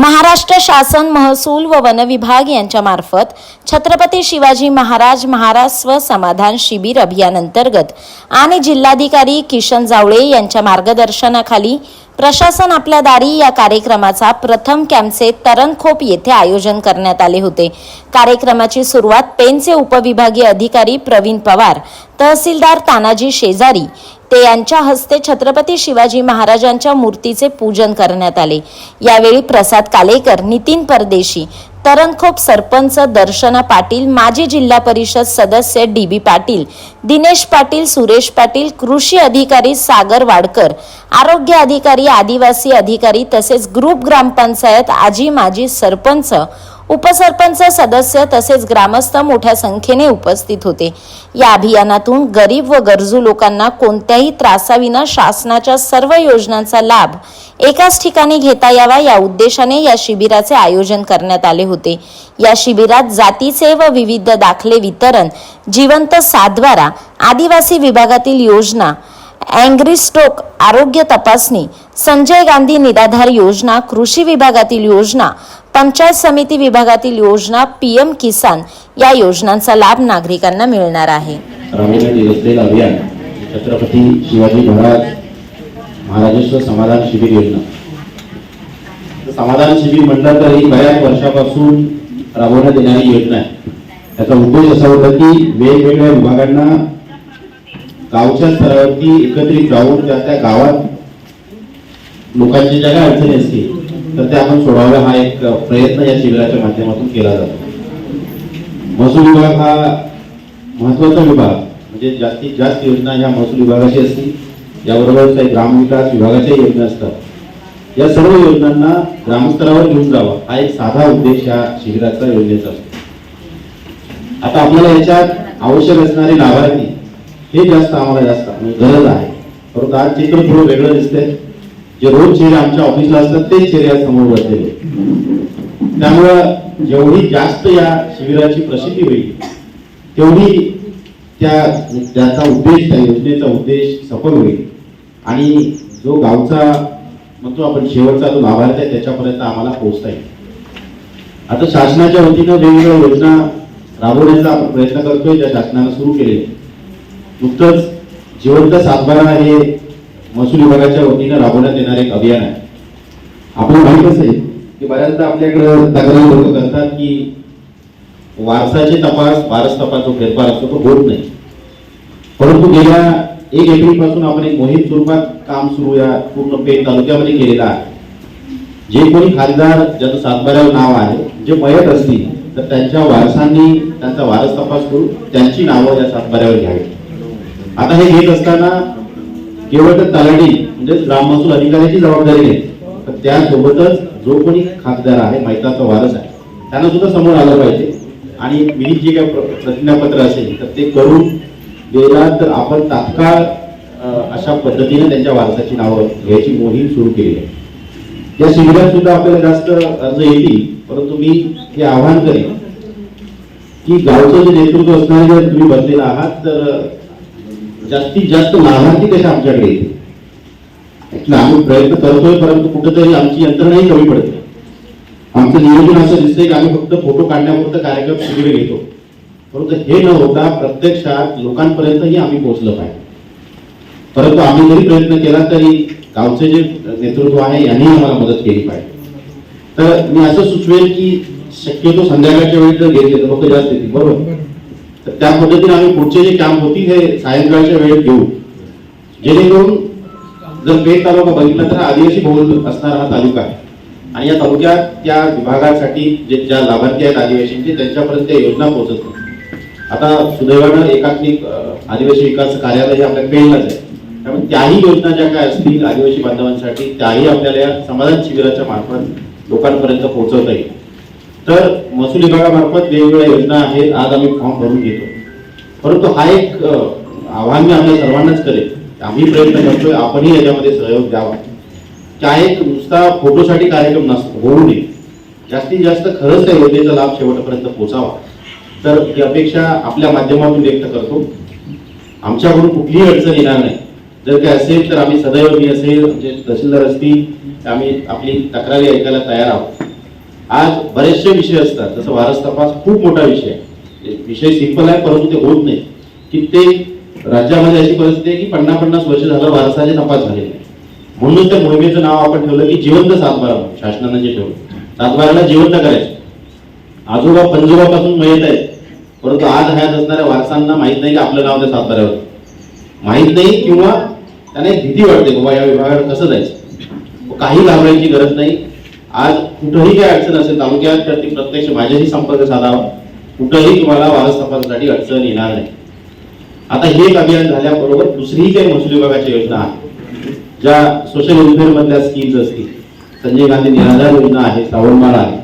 महाराष्ट्र शासन महसूल व वन विभाग यांच्या मार्फत छत्रपती शिवाजी महाराज महाराज स्व समाधान शिबिर अभियान अंतर्गत आणि जिल्हाधिकारी किशन जावळे यांच्या मार्गदर्शनाखाली प्रशासन आपल्या दारी या कार्यक्रमाचा प्रथम कॅम्पचे तरणखोप येथे आयोजन करण्यात आले होते. कार्यक्रमाची सुरुवात पेनचे उपविभागीय अधिकारी प्रवीण पवार तहसीलदार तानाजी शेजारी ते यांच्या हस्ते छत्रपती शिवाजी महाराजांच्या मूर्तीचे पूजन करण्यात आले. यावेळी प्रसाद कालेकर नितीन परदेशी तरणखोप सरपंच दर्शना पाटील माजी जिल्हा परिषद सदस्य डी बी पाटील दिनेश पाटील सुरेश पाटील कृषी अधिकारी सागर वाडकर आरोग्य अधिकारी आदिवासी अधिकारी तसेच ग्रुप ग्रामपंचायत आजी माजी सरपंच उपसरपंच सदस्य तसेच ग्रामस्थ मोठ्या संख्येने उपस्थित होते. या अभियानातून गरीब व गरजू लोकांना कोणत्याही त्रासाविना शासनाच्या सर्व योजनांचा लाभ एकाच ठिकाणी घेता यावा या उद्देशाने या शिबिराचे आयोजन करण्यात आले होते. या शिबिरात जातीचे व विविध दाखले वितरण जिवंत सातबारा आदिवासी विभागातील योजना अँग्री स्टोक आरोग्य तपासणी संजय गांधी निराधार योजना कृषी विभागातील योजना पंचायत समिती विभागातील योजना पीएम किसान या योजनांचा लाभ नागरिकांना मिळणार आहे. अभियान छत्रपती शिवाजी महाराज महाराजस्व समाधान शिबिर योजना. समाधान शिबिर म्हटलं तर ही बऱ्याच वर्षापासून राबवण्यात येणारी योजना आहे. त्याचा उद्देश असा होता की वेगवेगळ्या विभागांना गावच्या स्तरावरती एकत्रित राहून त्या त्या गावात लोकांची ज्या काय अडचणी असतील. तर ते आपण सोडवाव्या हा एक प्रयत्न या शिबिराच्या माध्यमातून केला जातो. महसूल विभाग हा महत्त्वाचा विभाग म्हणजे जास्तीत जास्त योजना ह्या महसूल विभागाची असतील याबरोबर काही ग्रामविकास विभागाच्या योजना असतात. या सर्व योजनांना ग्रामस्तरावर घेऊन जावा हा एक साधा उद्देश या शिबिराचा योजनेचा असतो. आता आपल्याला याच्यात आवश्यक असणारे लाभार्थी हे जास्त आम्हाला जास्त म्हणजे गरज आहे. परंतु आज चित्र थोडं वेगळं दिसतंय. जे रोज चेहरे आमच्या ऑफिसला असतात तेच चेहरे समोर बसलेले त्यामुळं जेवढी जास्त या शिबिराची प्रसिद्धी होईल तेवढी त्या त्याचा उद्देश त्या योजनेचा उद्देश सफल होईल. आणि जो गावचा म्हणतो आपण शेवटचा जो लाभार्थी आहे त्याच्यापर्यंत आम्हाला पोहोचता येईल. आता शासनाच्या वतीनं वेगवेगळ्या योजना राबवण्याचा आपण प्रयत्न करतोय ज्या शासनानं सुरू केले नुकतंच जिवंत सातबारा हे महसूल विभागाच्या वतीनं राबवण्यात येणारे एक अभियान आहे. आपल्याला माहीत असेल की बऱ्याचदा आपल्याकडे तक्रार लोक करतात की वारसाचे तपास वारस तपास जो फेरफार असतो तो होत नाही. परंतु गेल्या एक एप्रिलपासून आपण एक मोहीम स्वरूपात काम सुरू या पूर्ण पेठ तालुक्यामध्ये केलेलं आहे. जे कोणी खासदार ज्याचं सातबाऱ्यावर नाव आहे जे मयत असतील तर त्यांच्या वारसांनी त्यांचा वारस तपास करून त्यांची नावं या सातबाऱ्यावर घ्यावी आता हे घेत असताना केवळ तर तलाठी म्हणजे ग्राम महसूल अधिकाऱ्याची जबाबदारी नाही. तर त्यासोबतच जो कोणी खासदार आहे मैताचा वारस आहे त्यांना सुद्धा समोर आलं पाहिजे. आणि मी जे काय प्र- प्रतिज्ञापत्र असेल तर ते करून गेला तर आपण तात्काळ अशा पद्धतीने त्यांच्या वारसाची नावं घ्यायची मोहीम सुरू केली आहे. या शिबिरात सुद्धा आपल्याला जास्त अर्ज येतील परंतु मी हे आवाहन करेन की गावचं जे नेतृत्व असणारे जर तुम्ही बसलेला आहात तर जास्तीत जास्त लाभार्थी कशा आमच्याकडे येतील आम्ही प्रयत्न करतोय परंतु कुठेतरी आमची यंत्रणाही कमी पडते. आमचं नियोजन असं दिसतंय की आम्ही फक्त फोटो काढण्यापुरतं कार्यक्रम शिबिर घेतो. परंतु हे न होता प्रत्यक्षात लोकांपर्यंतही आम्ही पोहोचलं पाहिजे. परंतु आम्ही जरी प्रयत्न केला तरी गावचे जे नेतृत्व आहे यांनी आम्हाला मदत केली पाहिजे. तर मी असं सुचवेल की शक्यतो संध्याकाळच्या वेळी जर घेतले तर लोक जास्त येतील बरोबर? तर त्या पद्धतीने आम्ही पुढचे जे काम होतील हे सायंकाळच्या वेळेत घेऊ. जेणेकरून जर पेठ तालुका बघितला तर आदिवासी बहुल असणारा हा तालुका आहे. आणि या तालुक्यात त्या विभागासाठी जे ज्या लाभार्थी आहेत आदिवासींचे त्यांच्यापर्यंत त्या योजना पोहोचत नाही. आता सुदैवानं एकात्मिक आदिवासी विकास कार्यालय आपल्या पेणलाच आहे. त्यामुळे त्याही योजना ज्या काय असतील आदिवासी बांधवांसाठी त्याही आपल्याला या समाधान शिबिराच्या मार्फत लोकांपर्यंत पोहोचवता येईल. तर महसूल विभागामार्फत वेगवेगळ्या योजना आहेत आज आम्ही फॉर्म भरून घेतो. परंतु हा एक आव्हान मी आम्हाला सर्वांनाच करेल. आम्ही प्रयत्न करतोय आपणही याच्यामध्ये सहयोग द्यावा. त्या एक नुसता फोटोसाठी कार्यक्रम नसतो होऊ नये. जास्तीत जास्त खरंच त्या योजनेचा लाभ शेवटपर्यंत पोहोचावा तर ही अपेक्षा आपल्या माध्यमातून व्यक्त करतो. आमच्याकडून कुठलीही अडचण येणार नाही. जर काय असेल तर आम्ही सदैव मी असेल म्हणजे तहसीलदार असतील तर आम्ही आपली तक्रारी ऐकायला तयार आहोत. आज बरेचसे विषय असतात. जसं वारस तपास खूप मोठा विषय आहे. विषय सिंपल आहे परंतु ते होत नाही. कित्येक राज्यामध्ये अशी परिस्थिती आहे की पन्नास पन्नास वर्ष झालं वारसाचे तपास झालेले नाही. म्हणून त्या मोहिमेचं नाव आपण ठेवलं की जिवंत सातबारा म्हणून. शासनानं जे ठेवलं. सातबाराला जिवंत करायचं. आजोबा पंजोबापासून मयत आहेत. परंतु आज हयात असणाऱ्या वारसांना माहीत नाही की आपलं नाव त्या सातबाऱ्यावर. माहीत नाही किंवा त्यांना एक भीती वाटते बाबा या विभागावर कसं जायचं? काही घाबरायची गरज नाही. आज कुठंही काही अडचण असेल तालुक्यात तर ती प्रत्यक्ष माझ्याशी संपर्क साधावा. कुठंही तुम्हाला वारस अडचण येणार नाही. आता हे एक अभियान झाल्याबरोबर दुसरीही काही महसूल विभागाची योजना आहे ज्या सोशल वेलफेअर मधल्या स्कीम्स असतील. संजय गांधी निराधार योजना आहे श्रावणमाळ आहे.